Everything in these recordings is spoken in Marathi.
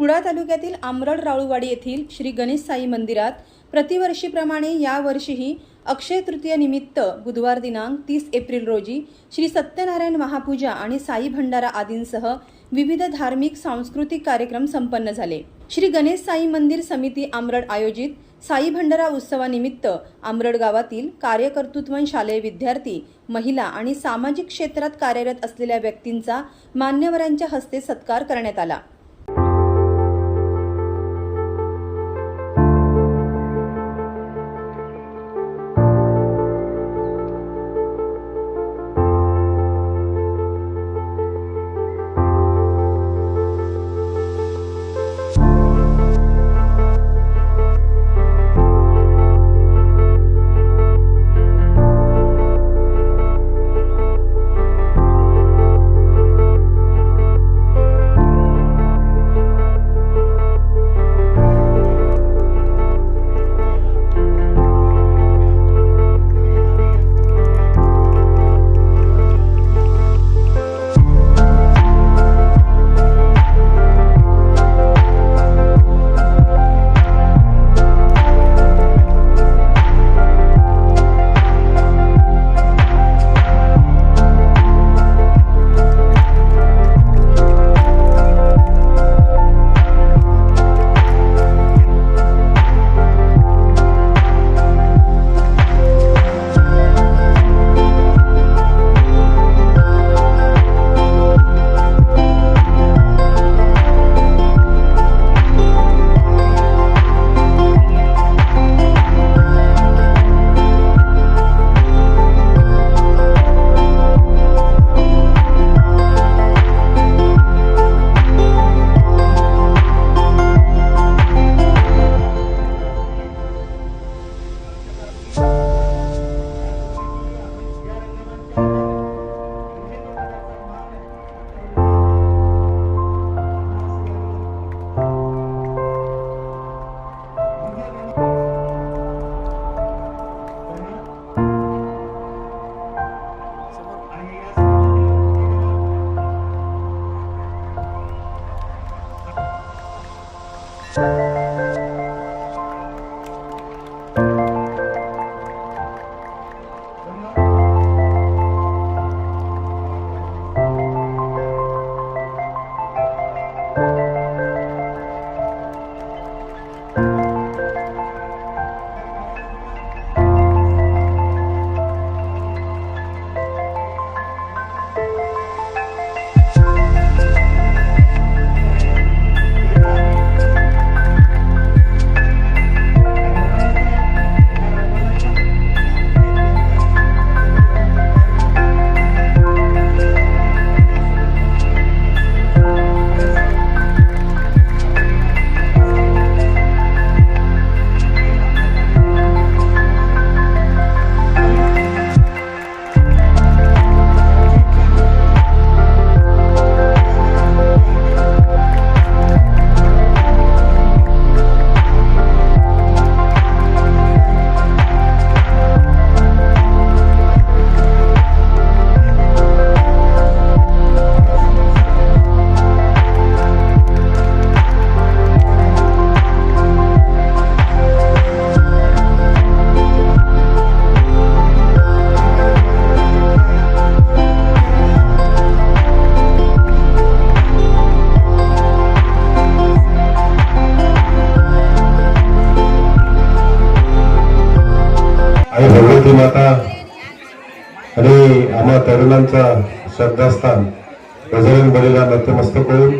कुडा तालुक्यातील आमरड राळूवाडी येथील श्री गणेश साई मंदिरात प्रतिवर्षीप्रमाणे यावर्षीही अक्षय तृतीय निमित्त बुधवार दिनांक तीस एप्रिल रोजी श्री सत्यनारायण महापूजा आणि साई भंडारा आदींसह विविध धार्मिक सांस्कृतिक कार्यक्रम संपन्न झाले. श्री गणेश साई मंदिर समिती आमरड आयोजित साई भंडारा उत्सवानिमित्त आमरड गावातील कार्यकर्तृत्वन शालेय विद्यार्थी महिला आणि सामाजिक क्षेत्रात कार्यरत असलेल्या व्यक्तींचा मान्यवरांच्या हस्ते सत्कार करण्यात आला. 아! तरुणांचा श्रद्धास्थान बजरंग बलीला नतमस्तक होऊन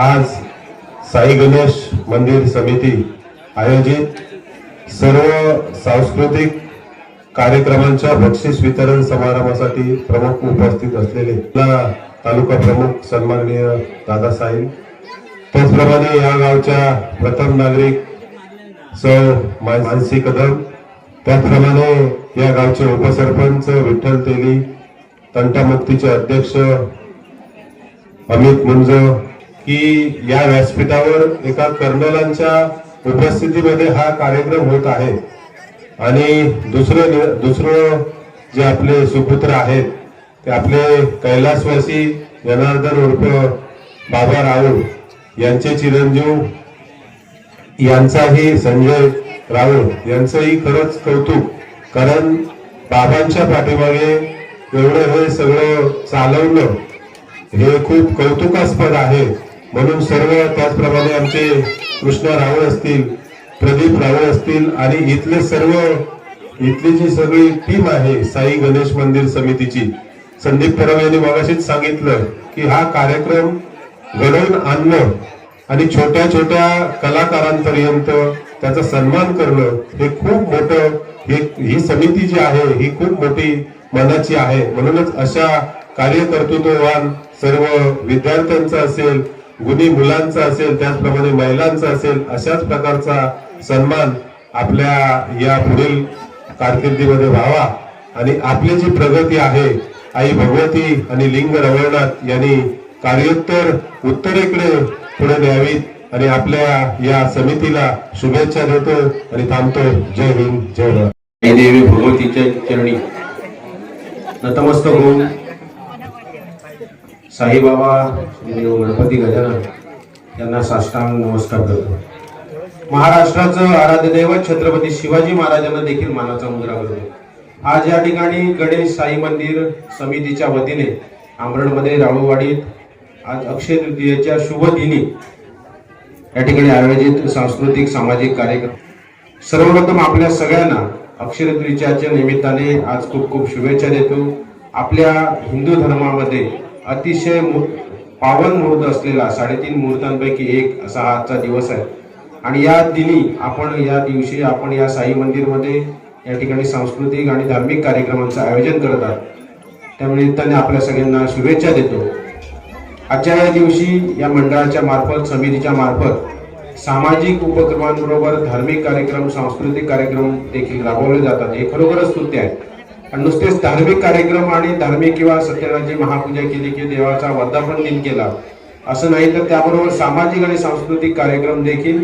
आज साई गणेश मंदिर समिती आयोजित सर्व सांस्कृतिक कार्यक्रमांच्या बक्षीस वितरण समारंभासाठी प्रमुख उपस्थित असलेले तालुका प्रमुख सन्माननीय दादासाहेब. त्याचप्रमाणे या गावच्या प्रथम नागरिक सौ मानसी कदम त्याचप्रमाणे या गावचे उपसरपंच विठ्ठल तेली तंटामुक्तीचे अध्यक्ष अमित मुंज की या व्यासपीठावर एका कर्नलांच्या उपस्थितीमध्ये हा कार्यक्रम होत आहे. आणि दुसरं दुसरं जे आपले सुपुत्र आहेत ते आपले कैलासवासी जनार्दन उर्फ बाबा राऊळ यांचे चिरंजीव यांचाही संजय राऊळ यांचंही खरंच कौतुक कारण बाबांच्या पाठीमागे एवढं हे सगळं चालवलं हे खूप कौतुकास्पद आहे. म्हणून सर्व त्याचप्रमाणे आमचे कृष्ण रावळ असतील प्रदीप रावळ असतील आणि इथले सर्व इथली जी सगळी टीम आहे साई गणेश मंदिर समितीची. संदीप परब यांनी मगाशीच सांगितलं की हा कार्यक्रम घडवून आणणं आणि छोट्या छोट्या कलाकारांपर्यंत त्याचा सन्मान करणं हे खूप मोठं हे ही समिती जी आहे ही खूप मोठी मनाची आहे. म्हणूनच अशा कार्यकर्तृत्ववान सर्व विद्यार्थ्यांचा असेल गुणी मुलांचा असेल त्याचप्रमाणे महिलांचा असेल अशाच प्रकारचा सन्मान आपल्या या पुढील कारकिर्दीमध्ये व्हावा. आणि आपली जी प्रगती आहे आई भगवती आणि लिंग रवळनाथ यांनी कार्योत्तर उत्तरेकडे पुढे द्यावीत आणि आपल्या या समितीला शुभेच्छा देतो आणि थांबतो. जय हिंद जय भारत. देवी भगवतीच्या चरणी नतमस्तक। होऊन साईबाबा गणपती गजानन यांना साष्टांग नमस्कार करतो. महाराष्ट्राचं आराध्य दैवत छत्रपती शिवाजी महाराजांना देखील मानाचा मुद्रा करतो आज या ठिकाणी गणेश साई मंदिर समितीच्या वतीने आमरणमध्ये राळूवाडीत आज अक्षय तृतीयेच्या शुभ दिनी या ठिकाणी आयोजित सांस्कृतिक सामाजिक कार्यक्रम. सर्वप्रथम आपल्या सगळ्यांना अक्षय निमित्ताने आज खूप खूप शुभेच्छा देतो. आपल्या हिंदू धर्मामध्ये अतिशय पावन मुहूर्त असलेला साडेतीन मुहूर्तांपैकी एक असा आजचा दिवस आहे. आणि या दिनी आपण या दिवशी आपण या साई मंदिरमध्ये या ठिकाणी सांस्कृतिक आणि धार्मिक कार्यक्रमांचं आयोजन करत आहोत. त्यानिमित्ताने आपल्या सगळ्यांना शुभेच्छा देतो. आजच्या या दिवशी या मंडळाच्या मार्फत समितीच्या मार्फत सामाजिक उपक्रमांबरोबर धार्मिक कार्यक्रम सांस्कृतिक कार्यक्रम देखील राबवले जातात. हे खरोखरच स्तुत्य आहे. आणि नुसतेच धार्मिक कार्यक्रम आणि धार्मिक किंवा सत्यनारायणची महापूजा केली की देवाचा वर्धापन दिन केला असं नाही तर त्याबरोबर सामाजिक आणि सांस्कृतिक कार्यक्रम देखील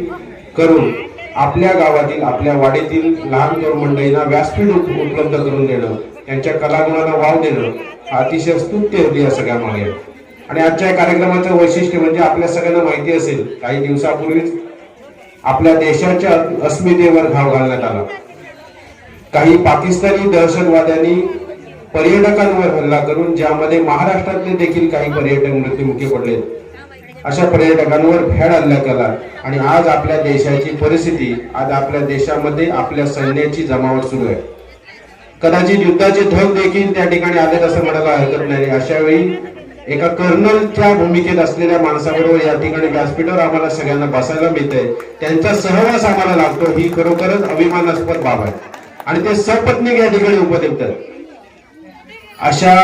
करून आपल्या गावातील आपल्या वाडीतील लहान तरुण मंडळींना व्यासपीठ उपलब्ध करून देणं त्यांच्या कलागुणाला वाव देणं अतिशय स्तुत्य होती या सगळ्या मागे आणि आजच्या या कार्यक्रमाचं वैशिष्ट्य म्हणजे आपल्या सगळ्यांना माहिती असेल काही दिवसापूर्वीच आपल्या देशाच्या अस्मितेवर घाव घालण्यात आला. काही पाकिस्तानी दहशतवाद्यांनी पर्यटकांवर हल्ला करून ज्यामध्ये महाराष्ट्रातले देखील काही पर्यटक मृत्युमुखी पडले. अशा पर्यटकांवर भ्याड हल्ला केला आणि आज आपल्या देशाची परिस्थिती आज आपल्या देशामध्ये आपल्या सैन्याची जमावट सुरू आहे. कदाचित युद्धाचे ढग देखील त्या ठिकाणी आलेत असं म्हणायला हरकत नाही. अशा वेळी एका कर्नलच्या भूमिकेत असलेल्या माणसाबरोबर या ठिकाणी व्यासपीठावर आम्हाला सगळ्यांना बसायला मिळतंय. त्यांचा सहवास आम्हाला लागतो. ही खरोखरच अभिमानास्पद बाब आहे. आणि ते सपत्नीक या ठिकाणी उपयुक्त आहेत. अशा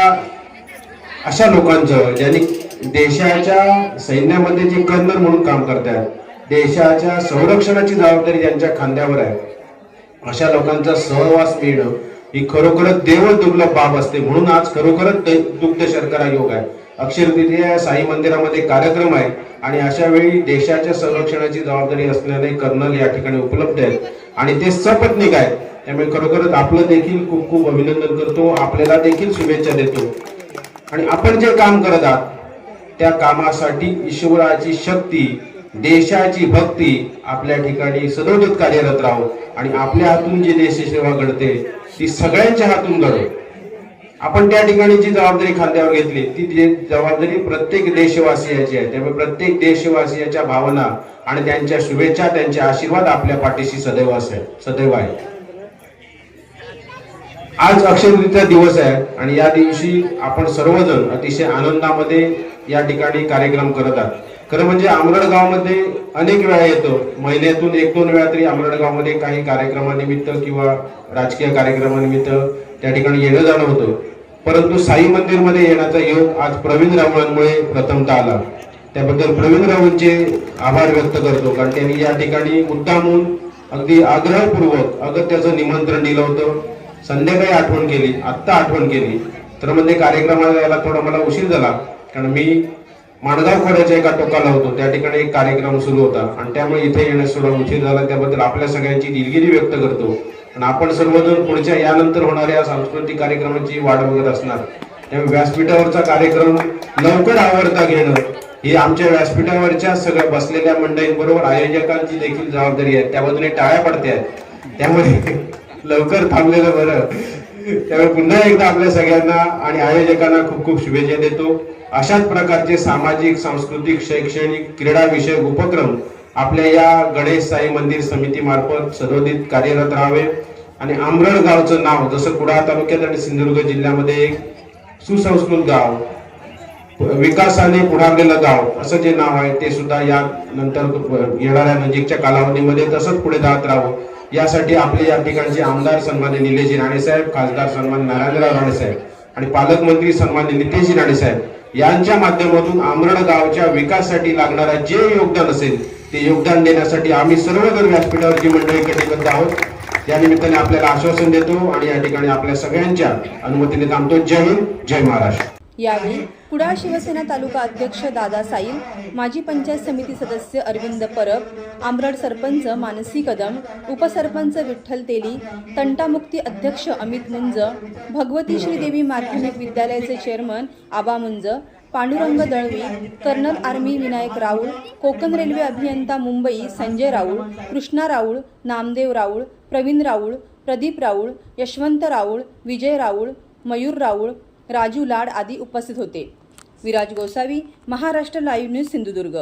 अशा लोकांचं ज्यांनी देशाच्या सैन्यामध्ये जे कर्नल म्हणून काम करतात देशाच्या संरक्षणाची जबाबदारी ज्यांच्या खांद्यावर आहे अशा लोकांचा सहवास मिळणं ही खरोखरच देव दुर्लभ बाब असते. म्हणून आज खरोखरच दुग्ध शर्करा योग आहे. अक्षर साई मंदिरामध्ये कार्यक्रम आहे आणि अशा वेळी देशाच्या संरक्षणाची जबाबदारी असलेले कर्नल या ठिकाणी उपलब्ध आहेत. आणि ते सपत्निक आहेत. त्यामुळे खरोखरच आपलं देखील खूप खूप अभिनंदन करतो. आपल्याला देखील शुभेच्छा देतो. आणि आपण जे काम करत आहात त्या कामासाठी ईश्वराची शक्ती देशाची भक्ती आपल्या ठिकाणी सदोदित कार्यरत राहो. आणि आपल्या हातून जी देशसेवा घडते ती सगळ्यांच्या हातून घडो. आपण त्या ठिकाणी जी जबाबदारी खांद्यावर घेतली ती जबाबदारी प्रत्येक देशवासियाची आहे त्यामुळे प्रत्येक देशवासियाच्या भावना आणि त्यांच्या शुभेच्छा त्यांचे आशीर्वाद आपल्या पाठीशी सदैव असेल सदैव आहे. आज अक्षय दिवस आहे आणि या दिवशी आपण सर्वजण अतिशय आनंदामध्ये या ठिकाणी कार्यक्रम करत आहात. खरं म्हणजे आमरडगावमध्ये अनेक वेळा येतो महिन्यातून एक दोन वेळा तरी आमरडगावमध्ये काही कार्यक्रमानिमित्त किंवा राजकीय कार्यक्रमानिमित्त त्या ठिकाणी येणं जाणं होतं. परंतु साई मंदिरमध्ये येण्याचा योग आज प्रवीण रावळांमुळे प्रथमता आला. त्याबद्दल प्रवीण रावळांचे आभार व्यक्त करतो कारण त्यांनी या ठिकाणी मुद्दामून अगदी आग्रहपूर्वक अगत्याचं निमंत्रण दिलं होतं. संध्याकाळी आठवण केली आत्ता आठवण केली. तर म्हणजे कार्यक्रमाला यायला थोडा मला उशीर झाला कारण मी माणगाव खोड्याच्या एका टोकाला होतो. त्या ठिकाणी एक कार्यक्रम सुरू होता. आणि त्यामुळे इथे येण्यास थोडा उशीर झाला. त्याबद्दल आपल्या सगळ्यांची दिलगिरी व्यक्त करतो. आणि आपण सर्वजण पुढच्या यानंतर होणाऱ्या सांस्कृतिक कार्यक्रमाची वाट बघत असणार. त्यामुळे व्यासपीठावरचा कार्यक्रम लवकर आवडता घेणं ही आमच्या व्यासपीठावरच्या सगळ्या बसलेल्या मंडळींबरोबर आयोजकांची देखील जबाबदारी आहे. त्याबद्दल टाळ्या पडते आहेत. त्यामुळे लवकर थांबलेलं बरं. त्यामुळे पुन्हा एकदा आपल्या सगळ्यांना आणि आयोजकांना खूप खूप शुभेच्छा देतो. अशाच प्रकारचे सामाजिक सांस्कृतिक शैक्षणिक क्रीडा विषयक उपक्रम आपल्या या गणेश साई मंदिर समिती मार्फत सदोदित कार्यरत राहावे. आणि आमरण गावचं नाव जसं कुडाळ तालुक्यात आणि सिंधुदुर्ग जिल्ह्यामध्ये एक सुसंस्कृत गाव विकासाने पुढारलेलं गाव असं जे नाव आहे ते सुद्धा या नंतर येणाऱ्या नजीकच्या कालावधीमध्ये तसंच पुढे जात राहावं. यासाठी आपले या ठिकाणचे आमदार सन्मान्य निलेशजी राणेसाहेब खासदार सन्मान नारायणराव राणेसाहेब आणि पालकमंत्री सन्मान्य नितेशजी राणेसाहेब यांच्या माध्यमातून आमरण गावच्या विकासासाठी लागणारा जे योगदान असेल ते योगदान देण्यासाठी आम्ही सर्वजण व्यासपीठावरची मंडळी कटिबद्ध आहोत त्या निमित्ताने आपल्याला आश्वासन देतो आणि या ठिकाणी आपल्या सगळ्यांच्या अनुमतीने थांबतो. जय हिंद जय महाराष्ट्र. यावेळी कुडाळ शिवसेना तालुका अध्यक्ष दादा साईल माजी पंचायत समिती सदस्य अरविंद परब आमरड सरपंच मानसी कदम उपसरपंच विठ्ठल तेली तंटामुक्ती अध्यक्ष अमित मुंज भगवती श्रीदेवी माध्यमिक विद्यालयाचे chairman Aba Munj Pandurang Dalvi colonel army Vinayak Raul Konkan railway अभियंता मुंबई संजय राऊळ कृष्णा राऊळ नामदेव राऊळ प्रवीण राऊळ प्रदीप राऊळ यशवंत राऊळ विजय राऊळ मयूर राऊळ राजू लाड आदी उपस्थित होते. Viraj Gosavi Maharashtra live news Sindhudurg.